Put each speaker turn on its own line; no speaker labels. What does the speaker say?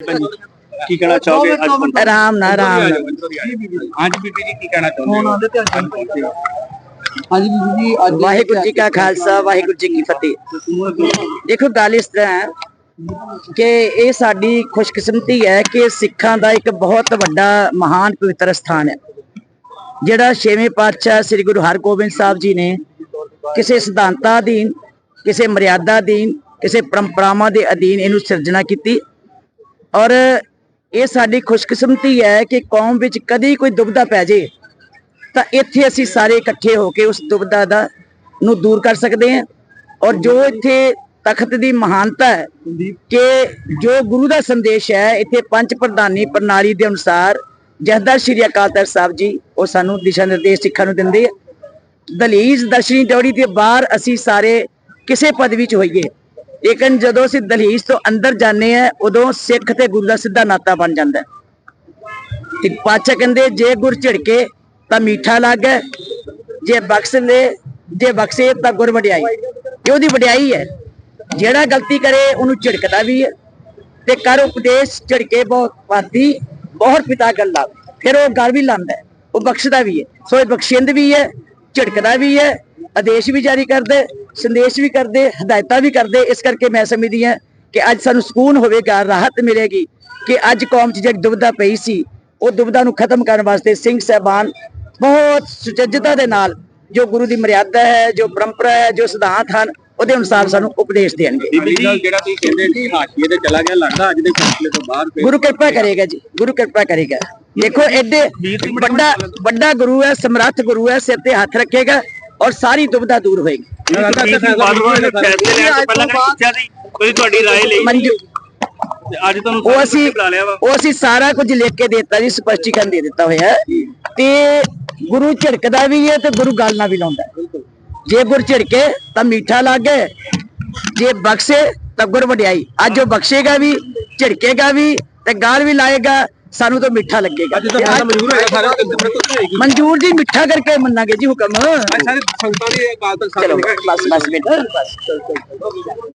ਕੀ ਕਹਿਣਾ ਚਾਹੋਗੇ? ਅੱਜ
ਆਰਾਮ ਨਾਲ ਆਰਾਮ ਨਾਲ।
ਹਾਂਜੀ। ਬੀਬੀ ਜੀ ਕੀ ਕਹਿਣਾ ਚਾਹੁੰਦੇ ਹੋ
ਹਾਂਜੀ ਬੀਬੀ ਜੀ। ਅੱਜ
ਵਾਹਿਗੁਰੂ ਜੀ ਕਾ ਖਾਲਸਾ ਵਾਹਿਗੁਰੂ ਜੀ ਕੀ ਫਤਿਹ। ਦੇਖੋ ਗੱਲ ਇਸ ਤਰ੍ਹਾਂ ਹੈ ਕਿ ਇਹ ਸਾਡੀ ਖੁਸ਼ਕਿਸਮਤੀ ਹੈ ਕਿ ਸਿੱਖਾਂ ਦਾ ਇੱਕ ਬਹੁਤ ਵੱਡਾ ਮਹਾਨ ਪਵਿੱਤਰ ਸਥਾਨ ਹੈ। ਜਿਹੜਾ ਛੇਵੇਂ ਪਾਤਸ਼ਾਹ ਸ੍ਰੀ ਗੁਰੂ ਹਰਗੋਬਿੰਦ ਸਾਹਿਬ ਜੀ ਨੇ ਕਿਸੇ ਸਿਧਾਂਤਾਂ ਅਧੀਨ ਕਿਸੇ ਮਰਿਆਦਾ ਅਧੀਨ ਕਿਸੇ ਪਰੰਪਰਾਵਾਂ ਦੇ ਅਧੀਨ ਇਹਨੂੰ ਸਿਰਜਣਾ ਕੀਤੀ। ਔਰ ਇਹ ਸਾਡੀ ਖੁਸ਼ਕਿਸਮਤੀ ਹੈ ਕਿ ਕੌਮ ਵਿੱਚ ਕਦੀ ਕੋਈ ਦੁਬਦਾ ਪੈ ਜੇ, ਤਾਂ ਇੱਥੇ ਅਸੀਂ ਸਾਰੇ ਇਕੱਠੇ ਹੋ ਕੇ ਉਸ ਦੁਬਦਾ ਦਾ ਨੂੰ ਦੂਰ ਕਰ ਸਕਦੇ ਹਾਂ। ਔਰ ਜੋ ਇੱਥੇ ਤਖਤ ਦੀ ਮਹਾਨਤਾ ਹੈ ਕਿ ਜੋ ਗੁਰੂ ਦਾ ਸੰਦੇਸ਼ ਹੈ, ਇੱਥੇ ਪੰਜ ਪ੍ਰਧਾਨੀ ਪ੍ਰਣਾਲੀ ਦੇ ਅਨੁਸਾਰ ਜਹਦਰ ਸ਼੍ਰੀ ਅਕਾਲ ਤਖਤ ਸਾਹਿਬ ਜੀ, ਉਹ ਸਾਨੂੰ ਦਿਸ਼ਾ ਨਿਰਦੇਸ਼ ਸਿੱਖਾਂ ਨੂੰ ਦਿੰਦੇ ਆ। ਦਲੀਜ ਦਰਸ਼ਨੀ ਡਿਊਟੀ ਦੇ ਬਾਹਰ ਅਸੀਂ ਸਾਰੇ ਕਿਸੇ ਪਦਵੀ 'ਚ ਹੋਈਏ। ਲੇਕਿਨ ਜਦੋਂ ਅਸੀਂ ਦਲੀਜ ਤੋਂ ਅੰਦਰ ਜਾਂਦੇ ਆ ਉਦੋਂ ਸਿੱਖ ਤੇ ਗੁਰੂ ਦਾ ਸਿੱਧਾ ਨਾਤਾ ਬਣ ਜਾਂਦਾ ਹੈ। ਤੇ ਪਾਚਾ ਕਹਿੰਦੇ, ਜੇ ਗੁਰ ਝਿੜਕੇ ਤਾਂ ਮਿੱਠਾ ਲੱਗੇ ਜੇ ਬਖਸ਼ ਲੈ ਜੇ ਬਖਸ਼ੇ ਤਾਂ ਗੁਰ ਵਡਿਆਈ। ਇਹ ਉਹਦੀ ਵਡਿਆਈ ਹੈ। ਜਿਹੜਾ ਗਲਤੀ ਕਰੇ, ਉਹਨੂੰ ਝਿੜਕਦਾ ਵੀ ਹੈ। ਤੇ ਕਰ ਉਪਦੇਸ਼ ਝਿੜਕੇ ਬਹੁਤ ਪਾਤੀ, ਬਹੁਤ ਪਿਤਾ ਗੱਲਾਂ। ਫਿਰ ਉਹ ਗੱਲ ਵੀ ਲਾਂਦਾ ਉਹ ਬਖਸ਼ਦਾ ਵੀ ਹੈ। ਸੋ ਇਹ ਬਖਸ਼ਿੰਦ ਵੀ ਹੈ, ਝਿੜਕਦਾ ਵੀ ਹੈ, ਆਦੇਸ਼ ਵੀ ਜਾਰੀ ਕਰਦਾ। ਸੰਦੇਸ਼ ਵੀ ਕਰਦੇ ਹਦਾਇਤਾਂ ਵੀ ਕਰਦੇ। ਇਸ ਕਰਕੇ ਮੈਂ ਸਮਝਦੀ ਹਾਂ ਕਿ ਅੱਜ ਸਾਨੂੰ ਸਕੂਨ ਹੋਵੇਗਾ ਰਾਹਤ ਮਿਲੇਗੀ ਕਿ ਅੱਜ ਕੌਮ 'ਚ ਜਿਹੜੀ ਦੁਬਦਾ ਪਈ ਸੀ ਉਹ ਦੁਬਦਾ ਨੂੰ ਖਤਮ ਕਰਨ ਵਾਸਤੇ ਸਿੰਘ ਸਾਹਿਬਾਨ ਬਹੁਤ ਸੁਚੱਜਤਾ ਦੇ ਨਾਲ ਜੋ ਗੁਰੂ ਦੀ ਮਰਿਆਦਾ ਹੈ ਜੋ ਪਰੰਪਰਾ ਹੈ ਜੋ ਸਿਧਾਂਤ ਹਨ ਉਹਦੇ ਅਨੁਸਾਰ ਸਾਨੂੰ ਉਪਦੇਸ਼ ਦੇਣਗੇ।
ਜਿਹੜਾ ਤੁਸੀਂ ਕਹਿੰਦੇ ਕਿ ਹਾਸ਼ੀਏ ਤੇ ਚਲਾ ਗਿਆ ਲੱਗਦਾ ਅੱਜ ਦੇ ਫੈਸਲੇ ਤੋਂ ਬਾਅਦ
ਗੁਰੂ ਕਿਰਪਾ ਕਰੇਗਾ ਜੀ ਗੁਰੂ ਕਿਰਪਾ ਕਰੇਗਾ। ਦੇਖੋ ਐਡੇ ਵੱਡਾ ਵੱਡਾ ਗੁਰੂ ਹੈ ਸਮਰੱਥ ਗੁਰੂ ਹੈ ਸਿਰ ਤੇ ਹੱਥ ਰੱਖੇਗਾ ਔਰ ਸਾਰੀ ਦੁਬਦਾ ਦੂਰ ਹੋਏਗੀ।
ਫੈਸਲੇ ਲੈਣ ਤੋਂ ਪਹਿਲਾਂ ਪੁੱਛਿਆ ਸੀ ਕੋਈ ਤੁਹਾਡੀ رائے ਲਈ
ਮੰਜੂ
ਅੱਜ ਤੁਹਾਨੂੰ
ਉਹ ਅਸੀਂ
ਬੁਲਾ ਲਿਆ ਵਾ
ਉਹ ਅਸੀਂ ਸਾਰਾ ਕੁਝ ਲਿਖ ਕੇ ਦਿੱਤਾ ਜੀ ਸਪਸ਼ਟੀਕਰਨ ਦੇ ਦਿੱਤਾ ਹੋਇਆ ਹੈ। ਤੇ ਗੁਰੂ ਝਿੜਕਦਾ ਵੀ ਹੈ ਤੇ ਗੁਰੂ ਗੱਲ ਨਾਲ ਵੀ ਲਾਉਂਦਾ ਹੈ। ਜੇ ਗੁਰ ਝਿੜਕੇ ਤਾਂ ਮਿੱਠਾ ਲੱਗੇ ਜੇ ਬਖਸ਼ੇ ਤਾਂ ਗੁਰ ਵਡਿਆਈ ਅੱਜ ਉਹ ਬਖਸ਼ੇਗਾ ਵੀ ਝਿੜਕੇਗਾ ਵੀ ਤੇ ਗਾਲ ਵੀ ਲਾਏਗਾ ਸਾਨੂੰ ਤਾਂ ਮਿੱਠਾ ਲੱਗੇਗਾ।
ਅੱਜ ਤਾਂ ਫੈਸਲਾ ਮਨਜ਼ੂਰ ਹੋਇਆ ਸਾਰਾ ਫਿਰ ਕੁਝ ਹੋਏਗੀ।
ਮਨਜ਼ੂਰ ਜੀ ਮਿੱਠਾ ਕਰਕੇ ਮੰਨਾਂਗੇ ਜੀ ਹੁਕਮ।
ਸਾਰੇ ਸੰਗਤਾਂ ਦੀ ਅਕਾਲ
ਚਲੋ
ਸਾਹਿਬ
ਬਸ ਬਸ ਬੇਟਾ ਬਸ